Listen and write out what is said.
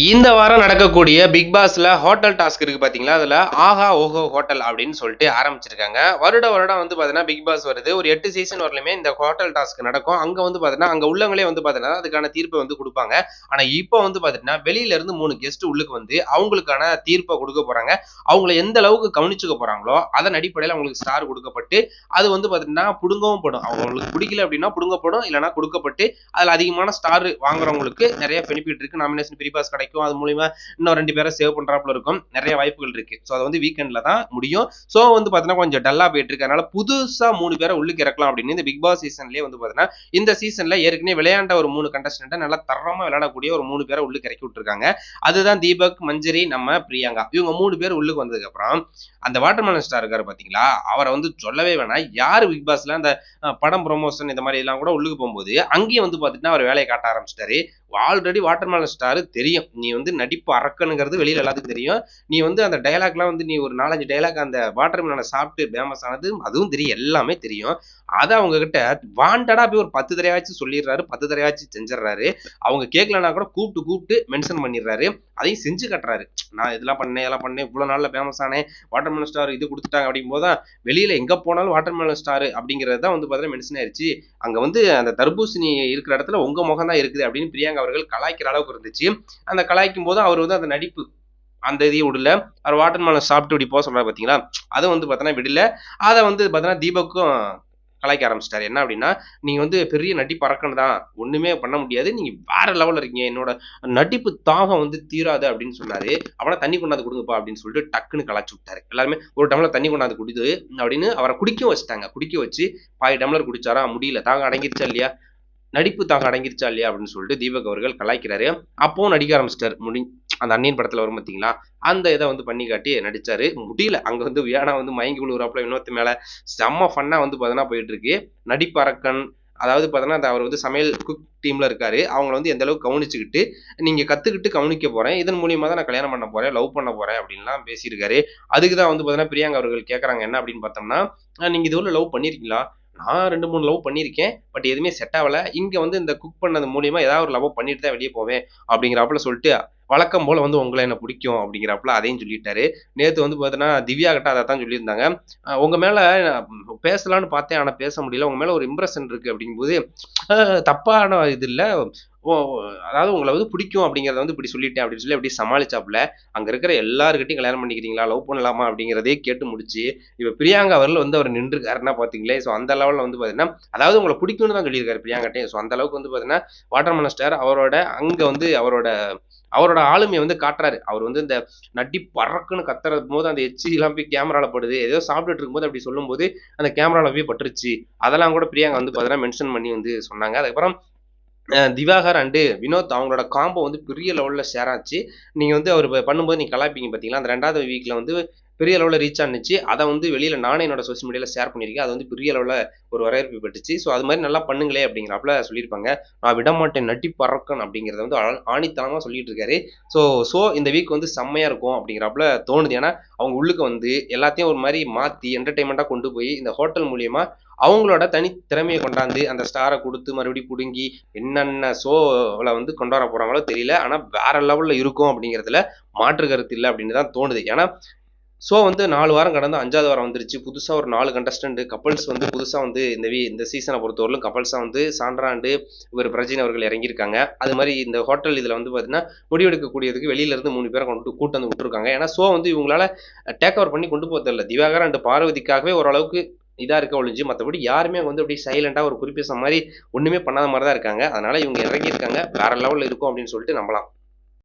இந்த வாரம் நடக்கக்கூடிய பிக் பாஸ்ல ஹோட்டல் டாஸ்க் இருக்கு பாத்தீங்களா? அதுல ஆஹா ஓஹோ ஹோட்டல் அப்படின்னு சொல்லிட்டு ஆரம்பிச்சிருக்காங்க. வருட வருடம் வந்து பாத்தீங்கன்னா பிக் பாஸ் வருது. ஒரு எட்டு சீசன் வரலுமே இந்த ஹோட்டல் டாஸ்க் நடக்கும். அங்க வந்து பாத்தீங்கன்னா அங்க உள்ளவங்களே வந்து பாத்தீங்கன்னா அதுக்கான தீர்ப்பை வந்து கொடுப்பாங்க. ஆனா இப்போ வந்து பாத்தீங்கன்னா வெளியில இருந்து மூணு கெஸ்ட் உள்ளுக்கு வந்து அவங்களுக்கான தீர்ப்பை கொடுக்க போறாங்க. அவங்கள எந்த அளவுக்கு கவனிச்சுக்க போறாங்களோ அதன் அடிப்படையில் அவங்களுக்கு ஸ்டார் கொடுக்கப்பட்டு அது வந்து பாத்தீங்கன்னா புடுங்கவும் படும். அவங்களுக்கு பிடிக்கல அப்படின்னா புடுங்கப்படும் இல்லைன்னா கொடுக்கப்பட்டு அதுல அதிகமான ஸ்டார் வாங்குறவங்களுக்கு நிறைய பெனிஃபிட் இருக்கு. நாமினேஷன் பிரிபாஸ் பாஸ் கிடைக்கும். அது மூலியமா இன்னும் ரெண்டு பேரை சேவ் பண்றாப்புல இருக்கும். நிறைய வாய்ப்புகள் இருக்கு. ஸோ அது வந்து வீக்கெண்ட்ல தான் முடியும். ஸோ வந்து பாத்தீங்கன்னா கொஞ்சம் டல்லா போயிட்டு இருக்கு. அதனால புதுசா மூணு பேரை உள்ளுக்கு இறக்கலாம் அப்படின்னு இந்த பிக் பாஸ் சீசன்லயே வந்து பாத்தீங்கன்னா இந்த சீசன்ல ஏற்கனவே விளையாண்ட ஒரு மூணு கண்டஸ்டன்ட்டை நல்லா தரமா விளையாடக்கூடிய ஒரு மூணு பேரை உள்ளுக்கு இறக்கி விட்டுருக்காங்க. அதுதான் தீபக் மஞ்சரி நம்ம பிரியங்கா. இவங்க மூணு பேர் உள்ளுக்கு வந்ததுக்கு அப்புறம் அந்த வாட்டர்மேலன் ஸ்டார் இருக்காரு பாத்தீங்களா? அவரை வந்து சொல்லவே வேணாம். யாரு பிக் பாஸ்ல அந்த படம் ப்ரொமோஷன் இந்த மாதிரி எல்லாம் கூட உள்ளுக்கு போகும்போது அங்கேயும் வந்து பாத்தீங்கன்னா அவர் வேலையை காட்ட ஆரம்பிச்சிட்டாரு. ஆல்ரெடி வாட்டர்மேலன் ஸ்டார் தெரியும். நீ வந்து நடிப்பு அறக்கணுங்கிறது வெளியில் எல்லாத்துக்கும் தெரியும். நீ வந்து அந்த டயலாக்லாம் வந்து நீ ஒரு நாலஞ்சு டயலாக் அந்த வாட்டர்மேலனை சாப்பிட்டு ஃபேமஸ் ஆனது அதுவும் தெரியும். எல்லாமே தெரியும். அதை அவங்க கிட்ட வாண்டடா போய் ஒரு பத்து தடவையாச்சும் சொல்லிடுறாரு பத்து தடவையாச்சும் செஞ்சிடுறாரு. அவங்க கேட்கலனா கூட கூப்பிட்டு கூப்பிட்டு மென்ஷன் பண்ணிடுறாரு. அதையும் செஞ்சு கட்டுறாரு. நான் இதெல்லாம் பண்ணேன் இதெல்லாம் பண்ணேன் இவ்வளவு நாள்ல ஃபேமஸ் ஆனேன் வாட்டர்மேலன் ஸ்டார் இது கொடுத்துட்டாங்க அப்படிங்கும்போது தான் வெளியில எங்க போனாலும் வாட்டர் மெலன் ஸ்டார் அப்படிங்கிறது தான் வந்து பார்த்தீங்கன்னா மென்ஷன் ஆயிடுச்சு அங்க வந்து அந்த தர்பூசணி இருக்கிற இடத்துல உங்க முகம் தான் இருக்குது அப்படின்னு பிரியங்கா அவர்கள் கலாய்க்கிற அளவுக்கு இருந்துச்சு. அந்த கலாய்க்கும் போது அவர் வந்து அந்த நடிப்பு அந்த இதையும் விடல. அவர் வாட்டர்மேலன் சாப்பிட்டு இப்படி போக சொல்றாரு பாத்தீங்களா? அதை வந்து பார்த்தோன்னா விடல. அதை வந்து பார்த்தோன்னா தீபக்கும் கலாய்க்க ஆரம்பிச்சிட்டாரு. என்ன அப்படின்னா நீங்க வந்து பெரிய நடி பறக்கணும் தான். ஒண்ணுமே பண்ண முடியாது. நீங்க வேற லெவல்ல இருக்கீங்க. என்னோட நடிப்பு தாகம் வந்து தீராது அப்படின்னு சொன்னாரு. அவனை தண்ணி கொண்டாந்து கொடுங்கப்பா அப்படின்னு சொல்லிட்டு டக்குன்னு கலாய்ச்சி விட்டாரு. எல்லாருமே ஒரு டம்ளர் தண்ணி கொண்டாந்து குடிது அப்படின்னு அவரை குடிக்க வச்சுட்டாங்க. குடிக்க வச்சு பாய் டம்ளர் குடிச்சாரா? முடியல. தாங்க அடங்கிருச்சா இல்லையா? நடிப்பு தாங்க அடங்கிருச்சா இல்லையா? அப்படின்னு சொல்லிட்டு தீபக் அவர்கள் கலாய்க்கிறாரு. அப்பவும் நடிக்க ஆரம்பிச்சிட்டார். முடி அந்த அண்ணியன் படத்தில் வரும் பார்த்தீங்களா அந்த இதை வந்து பண்ணி காட்டி நடித்தார் முடியல. அங்கே வந்து வியானா வந்து மயங்கி விழுவுறாப்புல இன்னொருத்த மேலே. செம்ம ஃபன்னாக வந்து பார்த்தீங்கன்னா போயிட்டு இருக்கு நடிப்பறக்கன் அதாவது பார்த்தீங்கன்னா அந்த அவர் வந்து சமையல் குக் டீமில் இருக்காரு. அவங்கள வந்து எந்த அளவுக்கு கவனிச்சுக்கிட்டு நீங்கள் கற்றுக்கிட்டு கவனிக்க போகிறேன் இதன் மூலியமாக தான் நான் கல்யாணம் பண்ண போகிறேன் லவ் பண்ண போகிறேன் அப்படின்லாம் பேசியிருக்காரு. அதுக்கு தான் வந்து பார்த்தீங்கன்னா பிரியாங்க அவர்கள் கேட்குறாங்க என்ன அப்படின்னு பார்த்தோம்னா நீங்கள் இதுவரை லவ் பண்ணிருக்கீங்களா? நான் ரெண்டு மூணு லவ் பண்ணியிருக்கேன் பட் எதுவுமே செட் ஆகலை. இங்கே வந்து இந்த குக் பண்ணது மூலியமாக ஏதாவது ஒரு லவ் பண்ணிட்டு தான் வெளியே போவேன். அப்படிங்கிறப்பல சொல்லிட்டு வழக்கம் போல் வந்து உங்களை என்ன பிடிக்கும் அப்படிங்கிறப்பல அதையும் சொல்லிட்டாரு. நேற்று வந்து பார்த்தீங்கன்னா திவ்யா கிட்ட அதை தான் சொல்லியிருந்தாங்க உங்கள் மேலே பேசலான்னு பார்த்தேன் ஆனால் பேச முடியல. உங்கள் மேலே ஒரு இம்ப்ரெஷன் இருக்குது அப்படிங்கும்போது தப்பான இது இல்லை. ஓ அதாவது உங்களை வந்து பிடிக்கும் அப்படிங்கிறத வந்து இப்படி சொல்லிட்டேன் அப்படின்னு சொல்லி அப்படி சமாளிச்சாப்புல. அங்கே இருக்கிற எல்லாருக்கிட்டையும் கல்யாணம் பண்ணிக்கிறீங்களா? லவ் பண்ணலாமா? அப்படிங்கிறதே கேட்டு முடிச்சு இப்போ பிரியாங்கா அவர்கள் வந்து அவர் நின்றுருக்காருன்னா பார்த்தீங்களே ஸோ அந்த லெவலில் வந்து பார்த்தீங்கன்னா அதாவது உங்களை பிடிக்கும்னு தான் சொல்லியிருக்காரு பிரியாங்கிட்டே. ஸோ அந்த அளவுக்கு வந்து பார்த்தீங்கன்னா வாட்டர் ஸ்டார் அவரோட அங்கே வந்து அவரோட அவரோட ஆளுமையை வந்து காட்டுறாரு. அவர் வந்து இந்த நட்டி பறக்குன்னு கத்துறது போது அந்த எச்சி எல்லாம் போய் கேமரால படுது. ஏதோ சாப்பிட்டுட்டு இருக்கும்போது அப்படி சொல்லும்போது அந்த கேமரால போய் பட்டுருச்சு. அதெல்லாம் கூட பிரியாங்க வந்து பாத்தீங்கன்னா மென்ஷன் பண்ணி வந்து சொன்னாங்க. அதுக்கப்புறம் திவாகர் அண்டு வினோத் அவங்களோட காம்போ வந்து பெரிய லெவலில் ஷேர் ஆச்சு. நீங்கள் வந்து அவர் பண்ணும்போது நீங்கள் கலாய்ப்பீங்க பார்த்தீங்களா அந்த ரெண்டாவது வீக்கில் வந்து பெரிய லெவலில் ரீச் ஆனிச்சு அதை வந்து வெளியில் நானே என்னோட சோஷியல் மீடியாவில் ஷேர் பண்ணியிருக்கேன். அது வந்து பெரிய லெவலில் ஒரு வரவேற்பு பெற்றுச்சு. ஸோ அது மாதிரி நல்லா பண்ணுங்களே அப்படிங்கிறப்பல சொல்லியிருப்பாங்க. நான் விடமாட்டேன் நட்டி பறக்கன் அப்படிங்கிறத வந்து ஆணித்தனமாக சொல்லிட்டு இருக்காரு ஸோ ஸோ இந்த வீக் வந்து செம்மையாக இருக்கும் அப்படிங்கிறப்பல தோணுது. ஏன்னா அவங்க உள்ளுக்கு வந்து எல்லாத்தையும் ஒரு மாதிரி மாற்றி என்டர்டைன்மெண்ட்டாக கொண்டு போய் இந்த ஹோட்டல் மூலியமாக அவங்களோட தனி திறமையை கொண்டாந்து அந்த ஸ்டாரை கொடுத்து மறுபடியும் பிடுங்கி என்னென்ன ஷோவில் வந்து கொண்டாட போகிறாங்களோ தெரியல. ஆனால் வேற லெவலில் இருக்கும் அப்படிங்கிறதுல மாற்று கருத்து இல்லை அப்படின்னு தான் தோணுது. ஏன்னா ஸோ வந்து நாலு வாரம் கடந்து அஞ்சாவது வாரம் வந்துருச்சு. புதுசாக ஒரு நாலு கண்டஸ்டன்ட் கப்பல்ஸ் வந்து புதுசாக வந்து இந்த வீ இந்த சீசனை பொறுத்தவரையிலும் கப்பல்ஸாக வந்து சாண்ட்ராண்டு இவர் பிரஜின் அவர்கள் இறங்கியிருக்காங்க. அது மாதிரி இந்த ஹோட்டல் இதில் வந்து பார்த்தீங்கன்னா முடிவெடுக்கக்கூடியதுக்கு வெளியில இருந்து மூணு பேரை கொண்டு கூட்டு வந்து விட்டுருக்காங்க. ஏன்னா ஸோ வந்து இவங்களால டேக் ஓவர் பண்ணி கொண்டு போக தெரியல திவாகர் அண்ட் பார்வதிக்காகவே ஓரளவுக்கு இதாக இருக்க ஒழிஞ்சு மற்றபடி யாருமே வந்து அப்படியே சைலண்டாக ஒரு குறிப்பிட்ட மாதிரி ஒன்றுமே பண்ணாத மாதிரி தான் இருக்காங்க. அதனால் இவங்க இறங்கியிருக்காங்க. வேற லெவலில் இருக்கும் அப்படின்னு சொல்லிட்டு நம்பலாம்.